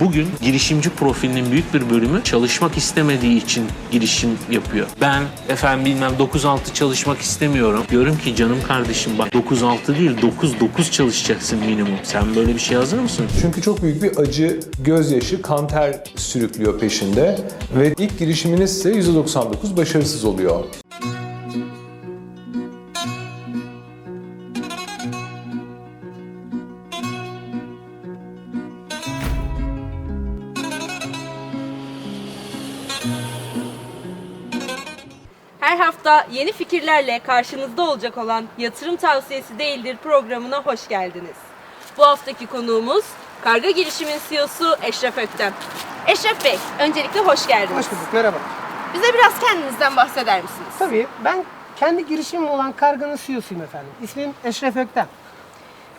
Bugün girişimci profilinin büyük bir bölümü çalışmak istemediği için girişim yapıyor. Ben efendim bilmem 9-6 çalışmak istemiyorum. Diyorum ki canım kardeşim bak 9-6 değil 9-9 çalışacaksın minimum. Sen böyle bir şey hazır mısın? Çünkü çok büyük bir acı, gözyaşı, kan ter sürüklüyor peşinde ve ilk girişiminiz ise %99 başarısız oluyor. Yeni fikirlerle karşınızda olacak olan Yatırım Tavsiyesi Değildir programına hoş geldiniz. Bu haftaki konuğumuz Karga Girişim'in CEO'su Eşref Öktem. Eşref Bey, öncelikle hoş geldiniz. Hoş bulduk, merhaba. Bize biraz kendinizden bahseder misiniz? Tabii ben kendi girişimim olan Karga'nın CEO'suyum efendim. İsmim Eşref Öktem.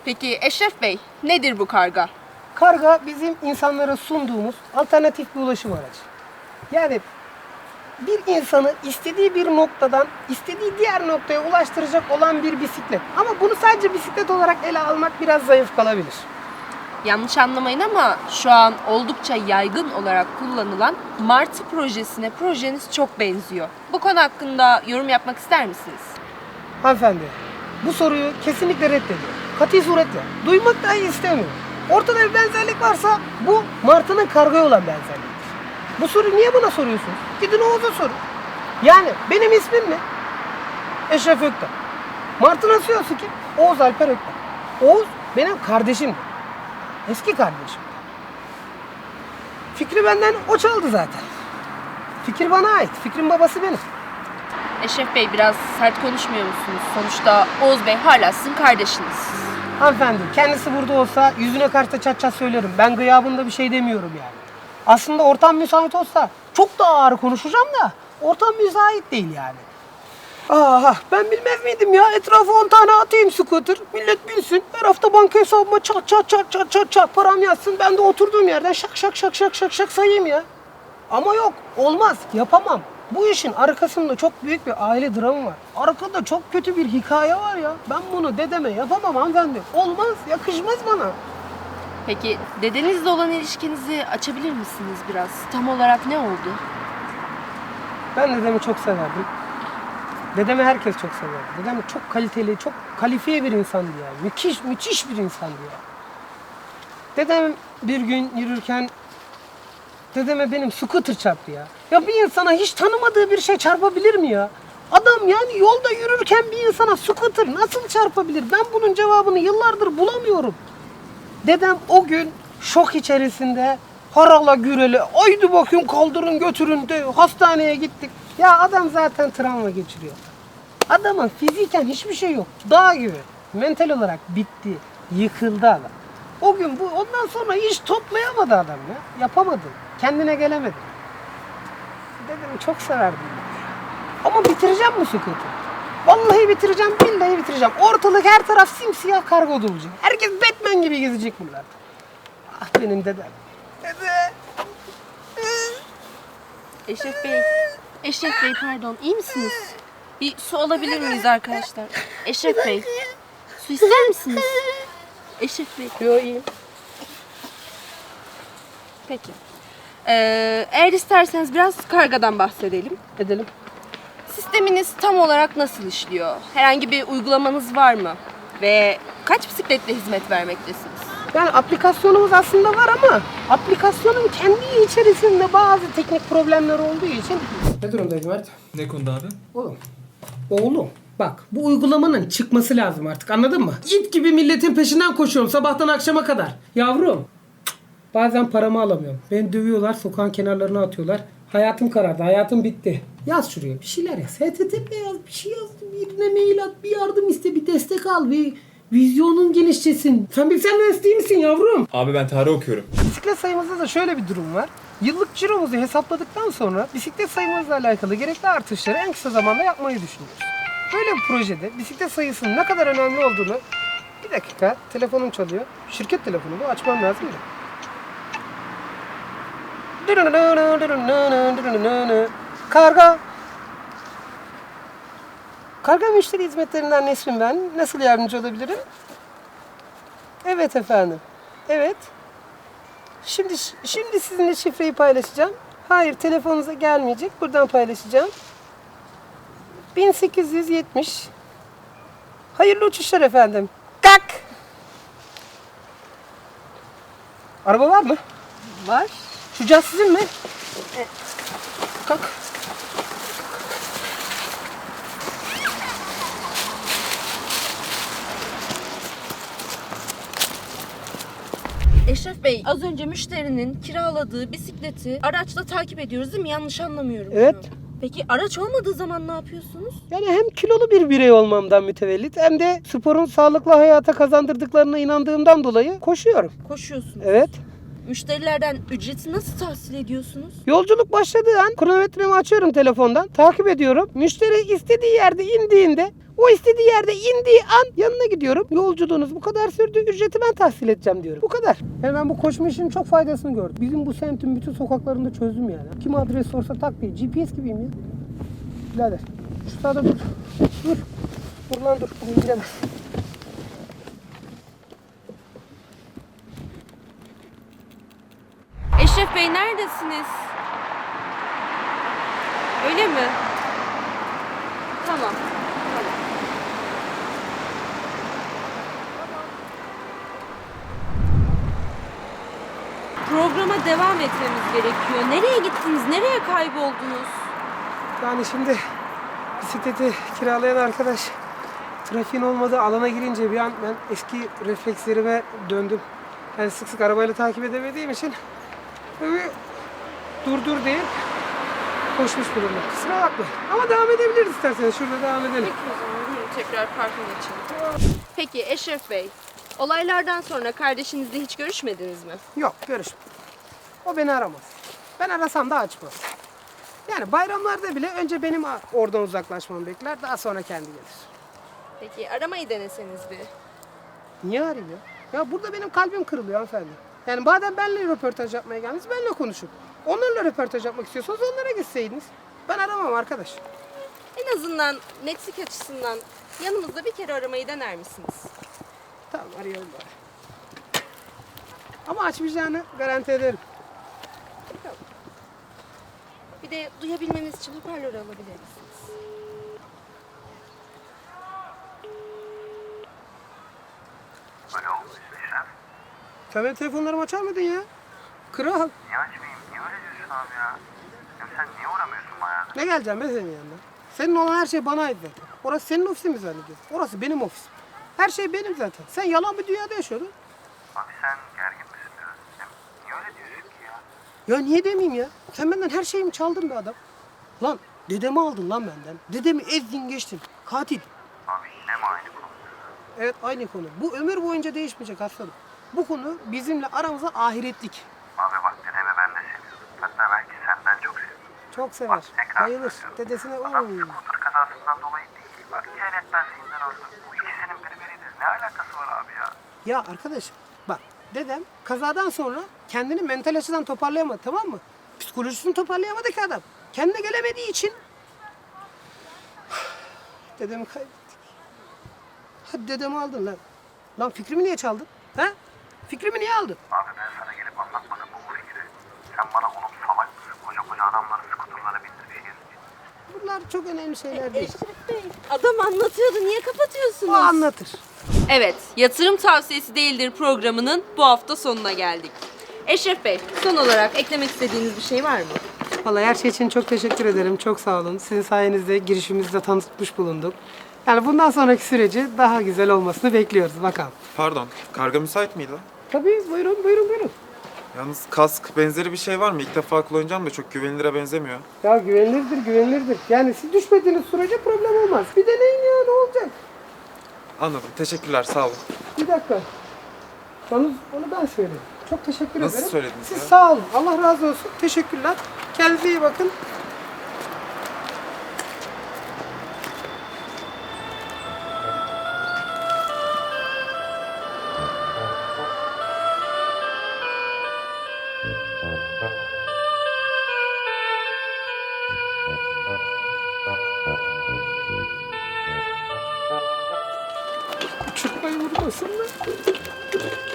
Peki Eşref Bey, nedir bu karga? Karga bizim insanlara sunduğumuz alternatif bir ulaşım aracı. Yani bir insanı istediği bir noktadan istediği diğer noktaya ulaştıracak olan bir bisiklet. Ama bunu sadece bisiklet olarak ele almak biraz zayıf kalabilir. Yanlış anlamayın ama şu an oldukça yaygın olarak kullanılan Martı projesine projeniz çok benziyor. Bu konu hakkında yorum yapmak ister misiniz? Hanımefendi, bu soruyu kesinlikle reddediyorum. Katı suretle. Duymak dahi istemiyorum. Ortada bir benzerlik varsa bu Martı'nın kargaya olan benzerliktir. Bu soruyu niye bana soruyorsunuz? Gidin Oğuz'a sorun. Yani benim ismim ne? Eşref Öktem. Martı'nın CEO'su kim? Oğuz Alper Öktem. Oğuz benim kardeşim. Eski kardeşim. Fikri benden o çaldı zaten. Fikir bana ait. Fikrin babası benim. Eşref Bey biraz sert konuşmuyor musunuz? Sonuçta Oğuz Bey hala sizin kardeşiniz. Hanımefendi kendisi burada olsa yüzüne karşı çat çat söylerim. Ben gıyabında bir şey demiyorum yani. Aslında ortam müsait olsa çok daha ağır konuşacağım da ortam müsait değil yani. Aha ben bilmez miydim ya etrafa 10 tane atayım scooter millet binsin her hafta banka hesabıma çat çat çat çat çat çat param yatsın ben de oturduğum yerden şak şak şak şak şak şak sayayım ya. Ama yok olmaz yapamam. Bu işin arkasında çok büyük bir aile dramı var. Arkada çok kötü bir hikaye var ya. Ben bunu dedeme yapamam hanımefendi. Olmaz yakışmaz bana. Peki dedenizle olan ilişkinizi açabilir misiniz biraz? Tam olarak ne oldu? Ben dedemi çok severdim. Dedemi herkes çok severdi. Dedem çok kaliteli, çok kalifiye bir insandı ya. Müthiş, müthiş bir insandı ya. Dedem bir gün yürürken dedeme benim scooter çarptı ya. Ya bir insana hiç tanımadığı bir şey çarpabilir mi ya? Adam yani yolda yürürken bir insana scooter nasıl çarpabilir? Ben bunun cevabını yıllardır bulamıyorum. Dedem o gün şok içerisinde harala gürele aydı bakayım kaldırın götürün de hastaneye gittik. Ya adam zaten travma geçiriyor. Adamın fiziken hiçbir şey yok. Dağ gibi. Mental olarak bitti. Yıkıldı adam. O gün bu ondan sonra hiç toplayamadı adam ya. Yapamadı. Kendine gelemedi. Dedim çok severdim. Ama bitireceğim bu sükutu. Vallahi bitireceğim, billahi bitireceğim. Ortalık her taraf simsiyah kargo dolacak. Herkes Batman gibi gezecek buralarda. Ah benim dedem. Dede. Eşref Bey, Eşref Bey pardon iyi misiniz? Bir su alabilir miyiz arkadaşlar? Eşref Bey, su ister misiniz? Eşref Bey, Yo iyiyim. peki. Ee, eğer isterseniz biraz kargadan bahsedelim. Edelim. Sisteminiz tam olarak nasıl işliyor? Herhangi bir uygulamanız var mı? Ve kaç bisikletle hizmet vermektesiniz? Yani aplikasyonumuz aslında var ama aplikasyonun kendi içerisinde bazı teknik problemler olduğu için... Ne durumdayız Mert? Ne konuda abi? Oğlum. Oğlum. Bak bu uygulamanın çıkması lazım artık anladın mı? İt gibi milletin peşinden koşuyorum sabahtan akşama kadar. Yavrum. Bazen paramı alamıyorum. Beni dövüyorlar sokağın kenarlarına atıyorlar. Hayatım karardı hayatım bitti. Yaz şuraya bir şeyler yaz. HTTP yaz bir şey yaz. Birine mail at bir yardım iste bir destek al bir vizyonun genişlesin. Sen bilsen mühendis misin yavrum? Abi ben tarih okuyorum. Bisiklet sayımızda da şöyle bir durum var. Yıllık ciromuzu hesapladıktan sonra bisiklet sayımızla alakalı gerekli artışları en kısa zamanda yapmayı düşünüyoruz. Böyle bir projede bisiklet sayısının ne kadar önemli olduğunu bir dakika telefonum çalıyor. Şirket telefonu bu açmam lazım da. Karga. Karga müşteri hizmetlerinden Nesrin ben. Nasıl yardımcı olabilirim? Evet efendim. Evet. Şimdi şimdi sizinle şifreyi paylaşacağım. Hayır telefonunuza gelmeyecek. Buradan paylaşacağım. 1870. Hayırlı uçuşlar efendim. Kalk. Araba var mı? Var. Şu caz sizin mi? Kalk. Eşref Bey az önce müşterinin kiraladığı bisikleti araçla takip ediyoruz değil mi? Yanlış anlamıyorum. Evet. bunu. Peki araç olmadığı zaman ne yapıyorsunuz? Yani hem kilolu bir birey olmamdan mütevellit hem de sporun sağlıklı hayata kazandırdıklarına inandığımdan dolayı koşuyorum. Koşuyorsunuz. Evet. Müşterilerden ücreti nasıl tahsil ediyorsunuz? Yolculuk başladığı an kronometremi açıyorum telefondan. Takip ediyorum. Müşteri istediği yerde indiğinde o istediği yerde indiği an yanına gidiyorum. Yolculuğunuz bu kadar sürdü. Ücreti ben tahsil edeceğim diyorum. Bu kadar. Yani ben bu koşma işinin çok faydasını gördüm. Bizim bu semtin bütün sokaklarında çözdüm yani. Kim adres sorsa tak diye. GPS gibiyim ya. Birader. Şu sağda dur. Dur. Dur lan dur. Bunu indiremez. Eşref Bey neredesiniz? Öyle mi? Tamam. Tamam. Programa devam etmemiz gerekiyor. Nereye gittiniz? Nereye kayboldunuz? Yani şimdi bisikleti kiralayan arkadaş trafiğin olmadığı alana girince bir an ben eski reflekslerime döndüm. Yani sık sık arabayla takip edemediğim için böyle dur dur diye koşmuş bulundum. Kusura bakma. Ama devam edebiliriz isterseniz. Şurada devam edelim. Peki o zaman tekrar parka geçelim. Peki Eşref Bey, olaylardan sonra kardeşinizle hiç görüşmediniz mi? Yok görüşme. O beni aramaz. Ben arasam da açmaz. Yani bayramlarda bile önce benim oradan uzaklaşmamı bekler. Daha sonra kendi gelir. Peki aramayı deneseniz bir. Niye arayayım ya? Ya burada benim kalbim kırılıyor hanımefendi. Yani madem benimle röportaj yapmaya geldiniz benimle konuşun. Onlarla röportaj yapmak istiyorsanız onlara gitseydiniz. Ben aramam arkadaş. En azından netlik açısından yanımızda bir kere aramayı dener misiniz? Tamam arayalım bari. Ama açmayacağını garanti ederim. Bir de duyabilmeniz için hoparlörü alabilir misiniz? Alo, Eşref. Sen benim telefonlarımı açar mıydın ya? Kral. Niye açmayayım? Niye öyle diyorsun abi ya? Hem sen niye uğramıyorsun bana? Ne geleceğim ben senin yanına? Senin olan her şey bana ait zaten. Orası senin ofisin mi zannediyorsun? Orası benim ofisim. Her şey benim zaten. Sen yalan bir dünyada yaşıyordun. Abi sen gergin misin biraz? Hem niye öyle diyorsun ki ya? Ya niye demeyeyim ya? Sen benden her şeyimi çaldın be adam. Lan dedemi aldın lan benden. Dedemi ezdin geçtin. Katil. Abi yine mi aynı konu? Evet aynı konu. Bu ömür boyunca değişmeyecek aslanım. Bu konu bizimle aramıza ahiretlik. Abi bak dedemi ben de seviyorum. Hatta belki senden çok seviyorum. Çok sever. tekrar Bayılır. söylüyorum. Dedesine Adam oy. kazasından dolayı değil. Bak cehalet Ne alakası var abi ya? Ya arkadaşım bak dedem kazadan sonra kendini mental açıdan toparlayamadı tamam mı? Psikolojisini toparlayamadı ki adam. Kendine gelemediği için dedemi kaybettik. Hadi dedemi aldın lan. Lan fikrimi niye çaldın? Ha? Fikrimi niye aldın? Abi ben sana gelip anlatmadım bu fikri? Sen bana onun salak mısın? Koca koca adamları skuterlara bindirdiğiniz için. Bunlar çok önemli şeyler değil. Eşref Bey, adam anlatıyordu. Niye kapatıyorsunuz? O anlatır. Evet, yatırım tavsiyesi değildir programının bu hafta sonuna geldik. Eşref Bey, son olarak eklemek istediğiniz bir şey var mı? Vallahi her şey için çok teşekkür ederim. Çok sağ olun. Sizin sayenizde girişimimizde tanıtmış bulunduk. Yani bundan sonraki süreci daha güzel olmasını bekliyoruz. Bakalım. Pardon, karga müsait miydi? Tabii buyurun buyurun buyurun. Yalnız kask benzeri bir şey var mı? İlk defa kullanacağım da çok güvenilire benzemiyor. Ya güvenilirdir güvenilirdir. Yani siz düşmediğiniz sürece problem olmaz. Bir deneyin ya ne olacak? Anladım, teşekkürler, sağ olun. Bir dakika. Onu, onu ben söyleyeyim. Çok teşekkür Nasıl ederim. söylediniz Siz ya? sağ olun. Allah razı olsun. Teşekkürler. Kendinize iyi bakın. 어, 있었나?